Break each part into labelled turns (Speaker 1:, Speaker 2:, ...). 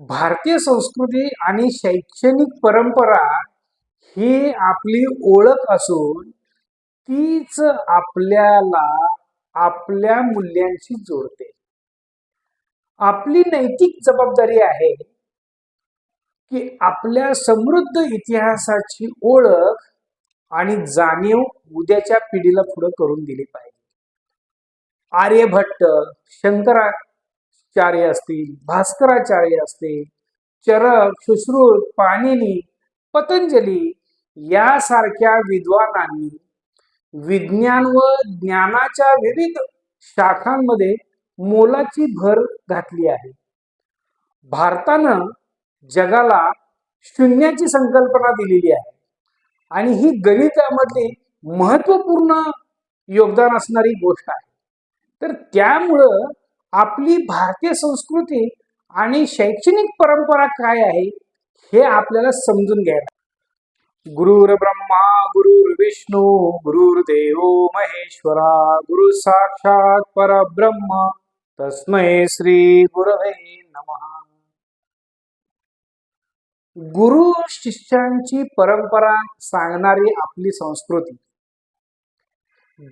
Speaker 1: भारतीय संस्कृती आणि शैक्षणिक परंपरा ही आपली ओळख असून तीच आपल्याला आपल्या मूल्यांशी जोडते. आपली नैतिक जबाबदारी आहे की आपल्या समृद्ध इतिहासाची ओळख आणि जाणीव उद्याच्या पिढीला पुढे करून दिली पाहिजे. आर्यभट्ट शंकरा चार्य असतील भास्कराचार्य असतील चरक सुश्रुत पाणिनी पतंजली यासारख्या विद्वानांनी विज्ञान व ज्ञानाच्या विविध शाखांमध्ये मोलाची भर घातली आहे. भारतानं जगाला शून्याची संकल्पना दिलेली आहे. आणि ही गणितामधली महत्त्वपूर्ण योगदान असणारी गोष्ट आहे. तर त्यामुळं आपली भारतीय संस्कृती आणि शैक्षणिक परंपरा काय आहे हे आपल्याला समजून घ्यायला गुरुर ब्रह्मा गुरुर विष्णू गुरुर्देव महेश्वरा गुरु साक्षात परब्रह्म तस्मै श्री गुरवे नमः. गुरु शिष्यांची परंपरा सांगणारी आपली संस्कृती.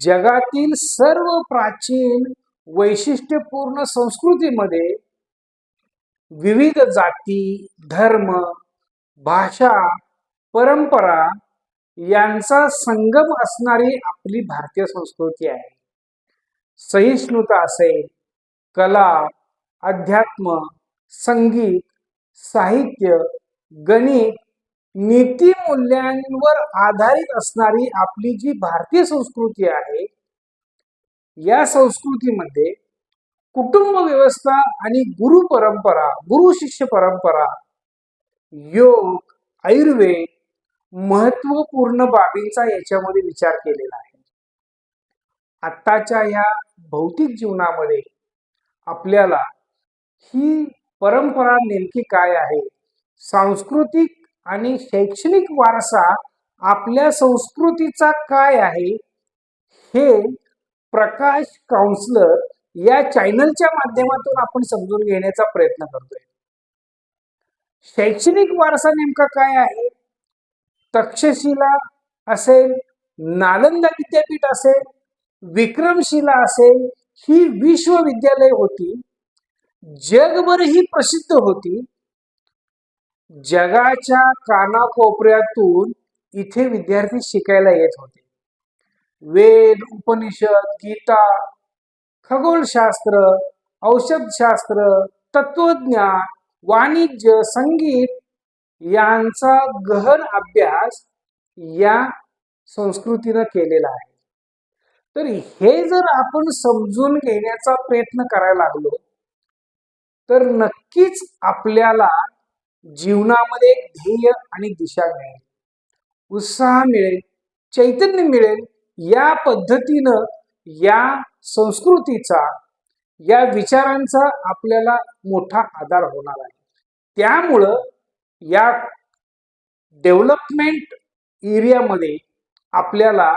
Speaker 1: जगातील सर्व प्राचीन वैशिष्ट्यपूर्ण संस्कृतीमध्ये विविध जाती धर्म भाषा परंपरा यांचा संगम असणारी आपली भारतीय संस्कृती आहे. सहिष्णुता असेल कला अध्यात्म संगीत साहित्य गणित नीतिमूल्यांवर आधारित असणारी आपली जी भारतीय संस्कृती आहे या संस्कृतीमध्ये कुटुंब व्यवस्था आणि गुरु परंपरा गुरु शिष्य परंपरा योग आयुर्वेद महत्त्वपूर्ण बाबींचा याच्यामध्ये विचार केलेला आहे. आत्ताच्या या भौतिक जीवनामध्ये आपल्याला ही परंपरा नेमकी काय आहे? सांस्कृतिक आणि शैक्षणिक वारसा आपल्या संस्कृतीचा काय आहे? हे प्रकाश काउन्सलर या चॅनलच्या माध्यमातून आपण समजून घेण्याचा प्रयत्न करतोय. शैक्षणिक वारसा नेमका काय आहे? तक्षशिला असेल नालंदा विद्यापीठ असेल विक्रमशिला असेल ही विश्वविद्यालय होती जगभर ही प्रसिद्ध होती. जगाच्या कानाकोपऱ्यातून इथे विद्यार्थी शिकायला येत होते. वेद उपनिषद गीता खगोलशास्त्र औषधशास्त्र तत्वज्ञान वाणिज्य संगीत यांचा गहन अभ्यास या संस्कृतीनं केलेला आहे. तर हे जर आपण समजून घेण्याचा प्रयत्न करायला लागलो तर नक्कीच आपल्याला जीवनामध्ये एक ध्येय आणि दिशा मिळेल. उत्साह मिळेल चैतन्य मिळेल या पद्धतीनं या संस्कृतीचा या विचारांचा आपल्याला मोठा आधार होणार आहे. त्यामुळं या डेव्हलपमेंट एरियामध्ये आपल्याला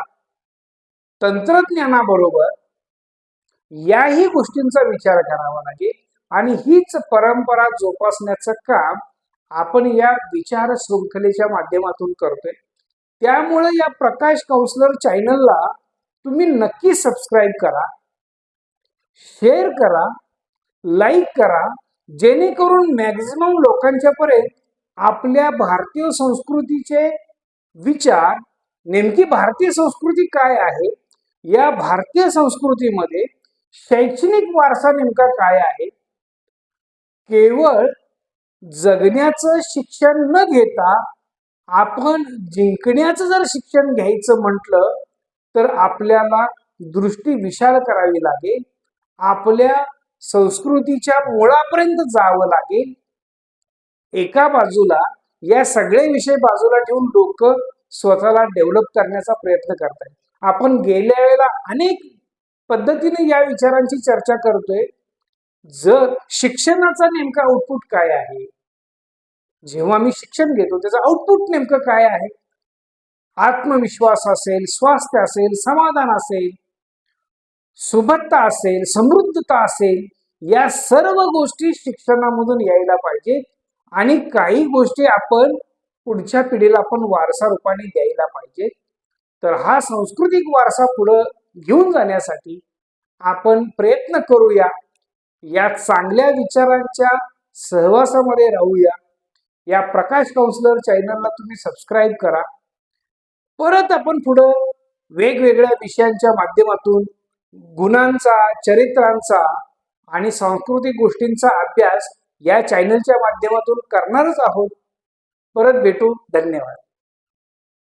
Speaker 1: तंत्रज्ञानाबरोबर याही गोष्टींचा विचार करावा लागेल आणि हीच परंपरा जोपासण्याचं काम आपण या विचार शृंखलेच्या माध्यमातून करतोय. त्यामुळे या प्रकाश काउन्सलर चॅनलला तुम्ही नक्की सबस्क्राईब करा शेअर करा लाईक करा जेणेकरून मॅक्झिमम लोकांच्या पर्यंत आपल्या भारतीय संस्कृतीचे विचार नेमकी भारतीय संस्कृती काय आहे या भारतीय संस्कृतीमध्ये शैक्षणिक वारसा नेमका काय आहे केवळ जगण्याचं शिक्षण न घेता आपण जिंकण्याचं जर शिक्षण घ्यायचं म्हटलं तर आपल्याला दृष्टी विशाल करावी लागेल. आपल्या संस्कृतीच्या मुळापर्यंत जावं लागेल. एका बाजूला या सगळे विषय बाजूला ठेवून लोक स्वतःला डेव्हलप करण्याचा प्रयत्न करतायत. आपण गेल्या वेळेला अनेक पद्धतीने या विचारांची चर्चा करतोय. जर शिक्षणाचा नेमका आउटपुट काय आहे? जेव्हा मी शिक्षण घेतो त्याचं आउटपुट नेमकं काय आहे? आत्मविश्वास असेल स्वास्थ्य असेल समाधान असेल सुबत्ता असेल समृद्धता असेल या सर्व गोष्टी शिक्षणामधून यायला पाहिजेत. आणि काही गोष्टी आपण पुढच्या पिढीला आपण वारसा रूपाने द्यायला पाहिजे तर हा सांस्कृतिक वारसा पुढं घेऊन जाण्यासाठी आपण प्रयत्न करूया. या चांगल्या विचारांच्या सहवासामध्ये राहूया. या प्रकाश काउन्सिलर चॅनलला तुम्ही सबस्क्राईब करा. परत आपण पुढं वेगवेगळ्या विषयांच्या माध्यमातून गुणांचा चरित्रांचा आणि सांस्कृतिक गोष्टींचा अभ्यास या चॅनलच्या माध्यमातून करणारच आहोत. परत भेटू. धन्यवाद.